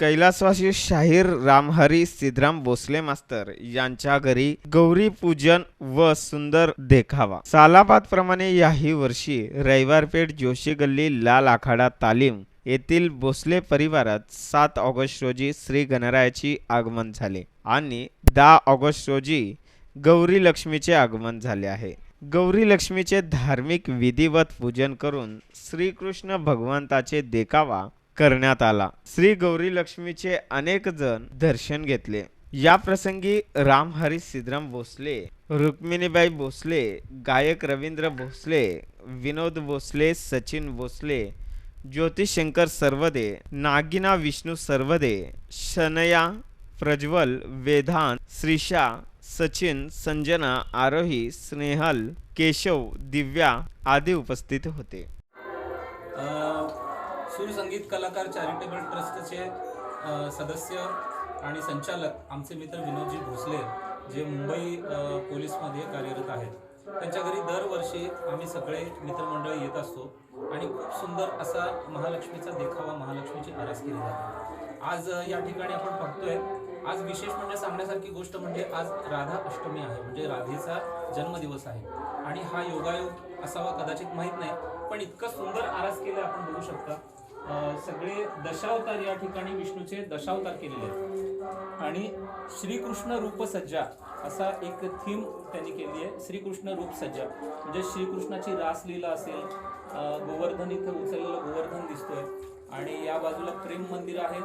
कैलासवासी शाहीर रामहरी सिद्धराम भोसले मास्तर यांच्या घरी गौरी पूजन व सुंदर देखावा. सालाबादप्रमाणे याही वर्षी रविवारपेठ जोशी गल्ली लाल आखाडा तालीम येथील भोसले परिवारात सात ऑगस्ट रोजी श्री गणरायाची आगमन झाले आणि दहा ऑगस्ट रोजी गौरी लक्ष्मीचे आगमन झाले आहे. गौरी लक्ष्मीचे धार्मिक विधिवत पूजन करून श्रीकृष्ण भगवंताचे देखावा करण्यात आला. श्री गौरी लक्ष्मीचे अनेक जण दर्शन घेतले. या प्रसंगी रामहरी सिद्धराम भोसले रुक्मिणीबाई भोसले गायक रवींद्र भोसले विनोद भोसले सचिन भोसले ज्योतिशंकर सर्वदे नागिना विष्णू सर्वदे शनया प्रज्वल वेधान श्रीषा सचिन संजना आरोही स्नेहल केशव दिव्या आदी उपस्थित होते. सुरसंगीत कलाकार चॅरिटेबल ट्रस्टचे सदस्य आणि संचालक आमचे मित्र विनोदजी भोसले जे मुंबई पोलीसमध्ये कार्यरत आहेत. त्यांच्या घरी दरवर्षी आम्ही सगळे मित्रमंडळी येत असतो आणि खूप सुंदर असा महालक्ष्मीचा देखावा महालक्ष्मीची आरास केली जाते आज या ठिकाणी आपण बघतोय आज विशेष म्हणजे सांगण्यासारखी गोष्ट म्हणजे आज राधा अष्टमी आहे म्हणजे राधेचा जन्मदिवस आहे. आणि हा योगायोग असावा कदाचित माहीत नाही पण इतकं सुंदर आरास केलं आपण बघू शकता. सगळे दशावतार या ठिकाणी विष्णूचे दशावतार केलेले आहेत. आणि श्रीकृष्ण रूपसज्जा असा एक थीम त्यांनी केली आहे श्रीकृष्ण रूप सज्जा म्हणजे श्रीकृष्णाची रासलीला असेल गोवर्धन इथं उचललेलं गोवर्धन दिसतोय. आणि या बाजूला प्रेम मंदिर आहे.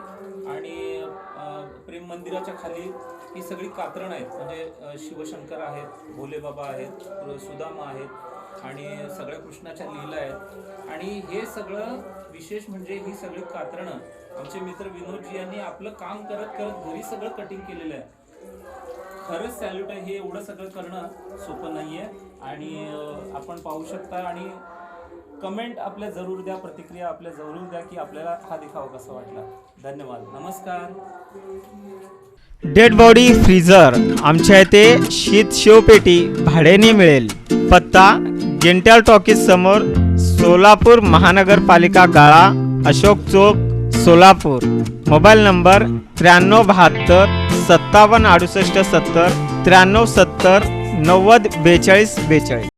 आणि प्रेम मंदिराच्या खाली ही सगळी कात्रण आहेत म्हणजे शिवशंकर आहेत भोलेबाबा आहेत सुदामा आहेत आणि सगळ्या कृष्णाच्या लीला आहेत. आणि हे सगळं विशेष म्हणजे ही सगळी कात्रणं आमचे मित्र विनोदजी यांनी आपलं काम करत करत घरी सगळं कटिंग केलेलं आहे. खरंच सॅल्यूट आहे हे एवढं सगळं करणं सोपं नाही आहे आणि आपण पाहू शकता आणि कमेंट आपल्या जरूर द्या प्रतिक्रिया आपल्या जरूर द्या की आपल्याला हा देखावा कसा वाटला. धन्यवाद. नमस्कार. डेड बॉडी फ्रीजर आमच्या येथे शीत शिवपेटी भाड्याने मिळेल. पत्ता जेंटल टॉकीज समोर सोलापूर महानगरपालिका गाळा अशोक चौक सोलापूर. मोबाईल नंबर त्र्याण्णव बहात्तर सत्तावन्न अडुसष्ट सत्तर त्र्याण्णव सत्तर नव्वद बेचाळीस बेचाळीस.